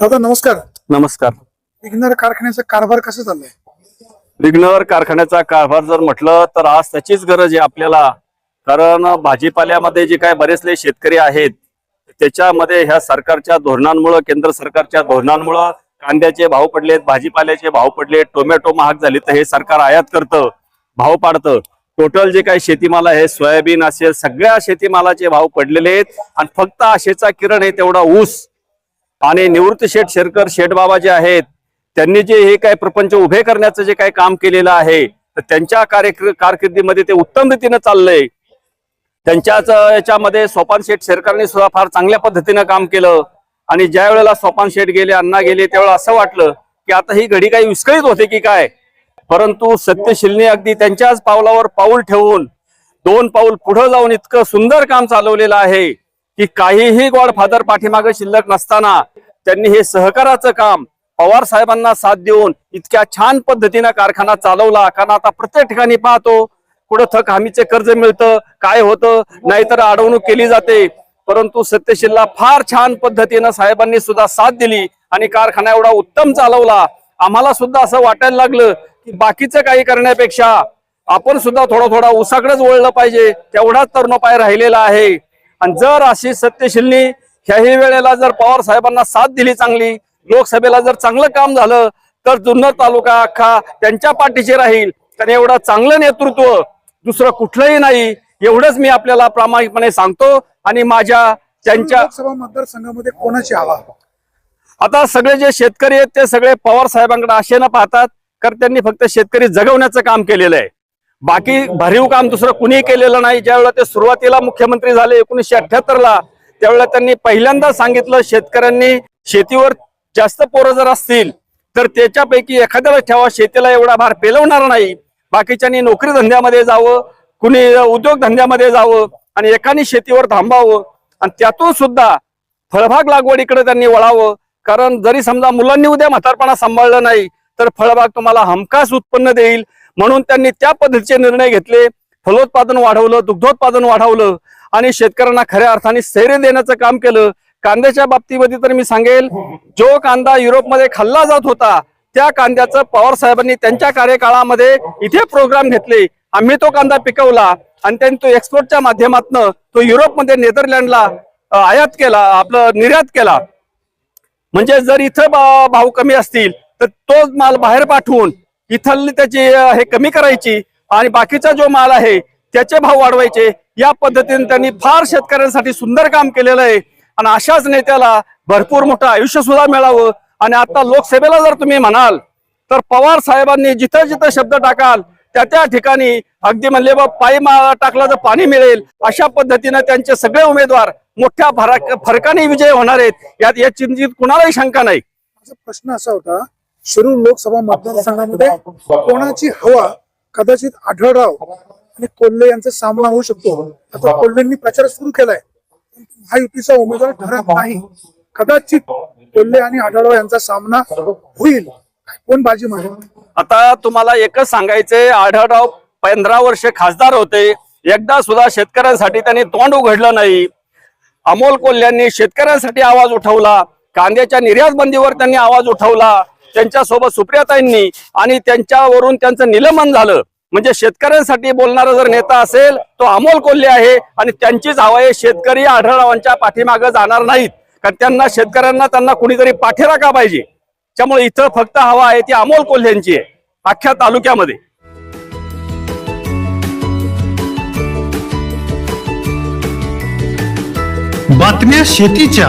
दादा नमस्कार. नमस्कार. विघ्नर कारखान्याचा कारभार कसा चाललाय? विघ्नर कारखान्याचा कारभार जर म्हटलं तर आज त्याचीच गरज आहे आपल्याला. कारण भाजीपाल्यामध्ये जे काय बरेचसे शेतकरी आहेत त्याच्यामध्ये ह्या सरकारच्या धोरणांमुळं केंद्र सरकारच्या धोरणांमुळं कांद्याचे भाव पडलेत भाजीपाल्याचे भाव पडलेत टोमॅटो महाग झाले तर हे सरकार आयात करतं भाव पाडतं. टोटल जे काही शेतीमाल आहे सोयाबीन असेल सगळ्या शेतीमालाचे भाव पडलेले आहेत. आणि फक्त आशेचा किरण आहे तेवढा ऊस. आणि निवृत्त शेठ शेरकर शेठबाबा जे आहेत त्यांनी जे हे काय प्रपंच उभे करण्याचं जे काही काम केलेलं आहे तर त्यांच्या कार्य कारकिर्दीमध्ये ते उत्तम रीतीनं चाललंय. त्यांच्याच याच्यामध्ये सोपान शेठ शेरकरने सुद्धा फार चांगल्या पद्धतीनं काम केलं. आणि ज्या वेळेला सोपान शेठ गेले अण्णा गेले त्यावेळेला असं वाटलं की आता ही घडी काही विस्कळीत होते की काय? परंतु सत्यशीलने अगदी त्यांच्याच पावलावर पाऊल ठेवून दोन पाऊल पुढे जाऊन इतकं सुंदर काम चालवलेलं आहे. की काहीही गॉडफादर पाठीमागे शिल्लक नसताना त्यांनी हे सहकाराचं काम पवार साहेबांना साथ देऊन इतक्या छान पद्धतीनं कारखाना चालवला. कारण आता प्रत्येक ठिकाणी पाहतो कुठं थक हमीचे कर्ज मिळतं काय होतं नाहीतर अडवणूक केली जाते. परंतु सत्यशीलला फार छान पद्धतीनं साहेबांनी सुद्धा साथ दिली आणि कारखाना एवढा उत्तम चालवला. आम्हाला सुद्धा असं वाटायला लागलं की बाकीचं काही करण्यापेक्षा आपण सुद्धा थोडा थोडा उसाकडेच वळलं पाहिजे तेवढाच तरुणोपाय राहिलेला आहे. आणि जर अशी सत्यशीलनी ह्याही वेळेला जर पवार साहेबांना साथ दिली चांगली लोकसभेला जर चांगलं काम झालं तर जुन्नर तालुका अख्खा त्यांच्या पाठीशी राहील. कारण एवढं चांगलं नेतृत्व दुसरं कुठलंही नाही एवढंच मी आपल्याला प्रामाणिकपणे सांगतो आणि माझ्या त्यांच्या लोकसभा मतदारसंघामध्ये कोणाची हवा? आता सगळे जे शेतकरी आहेत ते सगळे पवार साहेबांकडे आशेनं पाहतात कारण त्यांनी फक्त शेतकरी जगवण्याचं काम केलेलं आहे. बाकी भरीव काम दुसरं कुणी केलेलं नाही. ज्यावेळेला ते सुरुवातीला मुख्यमंत्री झाले एकोणीसशे अठ्याहत्तर ला त्यावेळेला त्यांनी पहिल्यांदा सांगितलं शेतकऱ्यांनी शेतीवर जास्त पोरं जर असतील तर त्याच्यापैकी एखाद्याला ठेवा शेतीला एवढा भार पेलवणार नाही. बाकीच्यांनी नोकरी धंद्यामध्ये जावं कुणी उद्योग धंद्यामध्ये जावं आणि एकाने शेतीवर थांबावं. आणि त्यातून सुद्धा फळबाग लागवडीकडे त्यांनी वळावं. कारण जरी समजा मुलांनी उद्या म्हातारपणा सांभाळलं नाही तर फळबाग तुम्हाला हमखास उत्पन्न देईल. म्हणून त्यांनी त्या पद्धतीचे निर्णय घेतले. फलोत्पादन वाढवलं दुग्धोत्पादन वाढवलं आणि शेतकऱ्यांना खऱ्या अर्थाने स्थैर्य देण्याचं काम केलं. कांद्याच्या बाबतीमध्ये तर मी सांगेल जो कांदा युरोपमध्ये खाल्ला जात होता त्या कांद्याचं पवार साहेबांनी त्यांच्या कार्यकाळामध्ये इथे प्रोग्राम घेतले. आम्ही तो कांदा पिकवला आणि त्यांनी तो एक्सपोर्टच्या माध्यमातून तो युरोपमध्ये नेदरलँडला आयात केला आपलं निर्यात केला. म्हणजे जर इथं भाव कमी असतील तर तोच माल बाहेर पाठवून इथली त्याची हे कमी करायची आणि बाकीचा जो माल आहे त्याचे भाव वाढवायचे. या पद्धतीने त्यांनी फार शेतकऱ्यांसाठी सुंदर काम केलेलं आहे. आणि अशाच नेत्याला भरपूर मोठं आयुष्य सुद्धा मिळावं. आणि आता लोकसभेला जर तुम्ही म्हणाल तर पवार साहेबांनी जिथं जिथं शब्द टाकाल त्या त्या ठिकाणी अगदी म्हणले बा पायी टाकला तर पाणी मिळेल. अशा पद्धतीनं त्यांचे सगळे उमेदवार मोठ्या फरकाने विजय होणार आहेत. यात या चिंतित कुणालाही शंका नाही. माझा प्रश्न असा होता शिरूर लोकसभा मतदारसंघामध्ये कोणाची हवा कदाचित आढळराव आणि कोल्हे यांचा सामना होऊ शकतो. आता कोल्हेंनी प्रचार सुरू केलाय. महायुतीचा उमेदवार ठरत नाही. कदाचित कोल्हे आणि आढळराव यांचा सामना होईल. कोण बाजी मारेल? आता तुम्हाला एकच सांगायचंय आढळराव पंधरा वर्ष खासदार होते. एकदा सुद्धा शेतकऱ्यांसाठी त्यांनी तोंड उघडलं नाही. अमोल कोल्ह्यांनी शेतकऱ्यांसाठी आवाज उठवला. कांद्याच्या निर्यात बंदीवर त्यांनी आवाज उठवला. त्यांच्यासोबत सुप्रियाताईंनी आणि त्यांच्यावरून त्यांचं निलंबन झालं. म्हणजे शेतकऱ्यांसाठी बोलणारा जर नेता असेल तो अमोल कोल्हे आहे आणि त्यांचीच हवा आहे शेतकरी आढळरावांच्या पाठीमागे जाणार नाहीत. कारण त्यांना शेतकऱ्यांना त्यांना कुणीतरी पाठीराखा पाहिजे? त्यामुळे इथं फक्त हवा आहे ती अमोल कोल्ह्यांची आहे अख्ख्या तालुक्यामध्ये. बातम्या शेतीच्या.